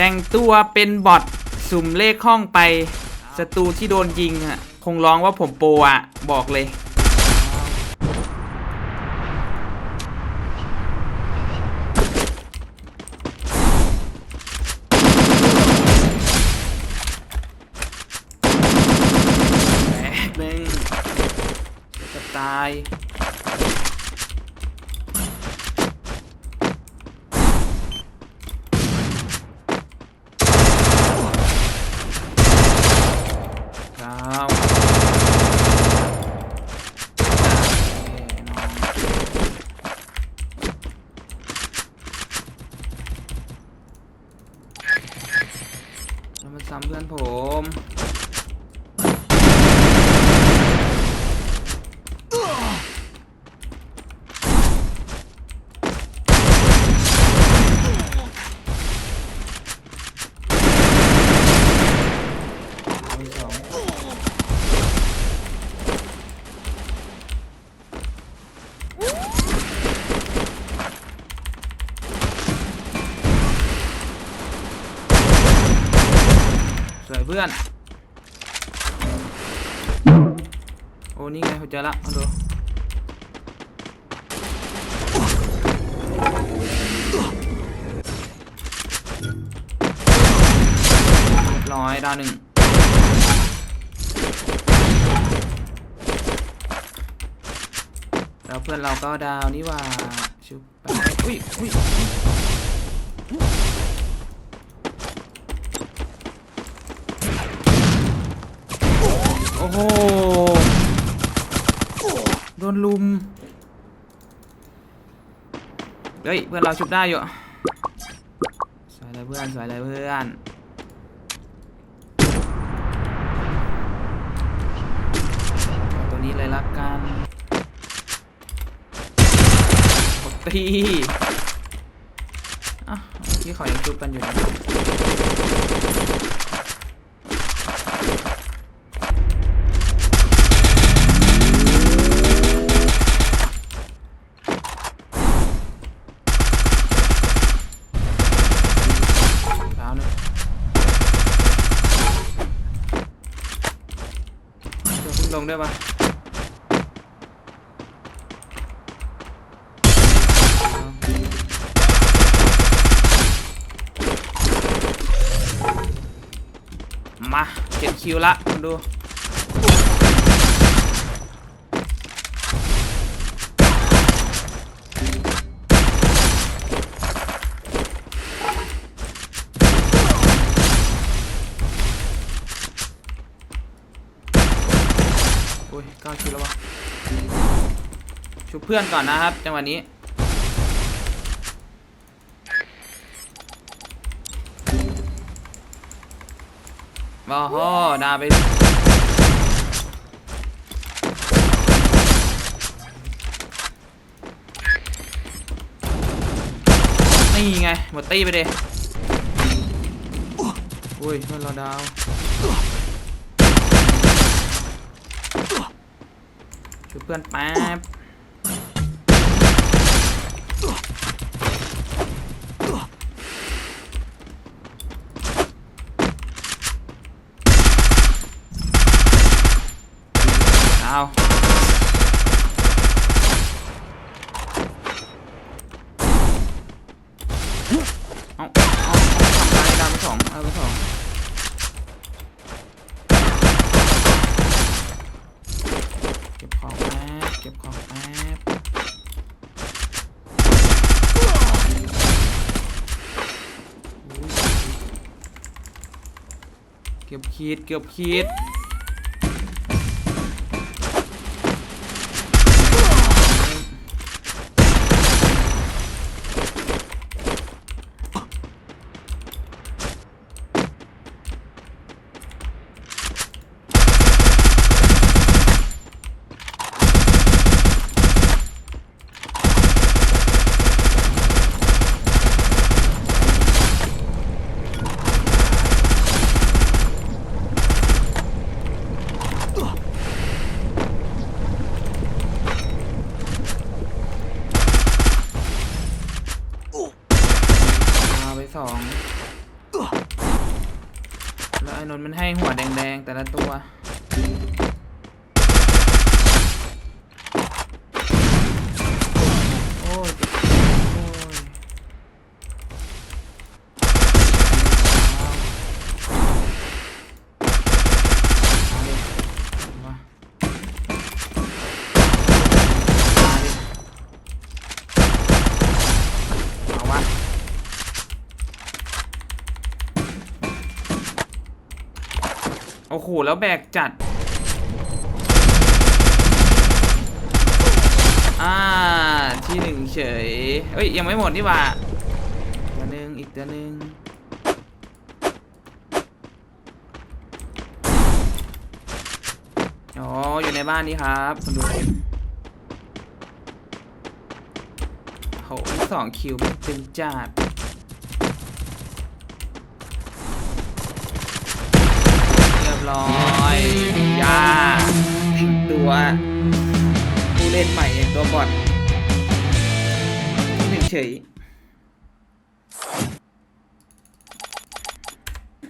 แต่งตัวเป็นบอทสุ่มเลขห้องไปศัตรูที่โดนยิงอะคงร้องว่าผมโปอะ บอกเลยแตกหนึ่งจะตาย ครับแล้วมันซ้ำ เพื่อนผมสองสวย เพื่อน โอ้ นี่ไงผมเจอละมาดูเรียบร้อยดาวหนึ่งแล้วเพื่อนเราก็ดาวนี่ว่าชุบไปอุ้ยอุ้ย โอ้โห โดนลุม เฮ้ย เพื่อนเราชุบได้อยู่สวยเลยเพื่อนสวยเลยเพื่อนตัวนี้เลยละกันปกตีอะเมื่อกี้เขายังจุบกันอยู่นะ ลงได้ปะมาเจ็ดคิวละมาดู เก้าคิวแล้ววะชุบเพื่อนก่อนนะครับ จังหวะนี้โอ้โหดาไปนี่ไง หมดตีไปเดอุ้ยเพื่อนเราดาว ช่วยเพื่อนแป๊บเอาเอาเอาทำได้ดาวไปสองเอาไปสองเก็ บของแป๊บเก็บของแป๊บเก็บขีดเก็บขีด องแล้วไอ้นนท์มันให้หัวแดงๆแต่ละตัว โอ้โห แล้วแบกจัด อ่า ที่หนึ่งเฉย เอ้ย ยังไม่หมดนี่ว่าตัวหนึ่งอีกตัวหนึ่งอ๋อ อยู่ในบ้านนี้ครับคุณดูโหสองคิวเป็นจัด ร้อยยาตัวผู้เล่นใหม่ตัวบอทที่หนึ่งเฉย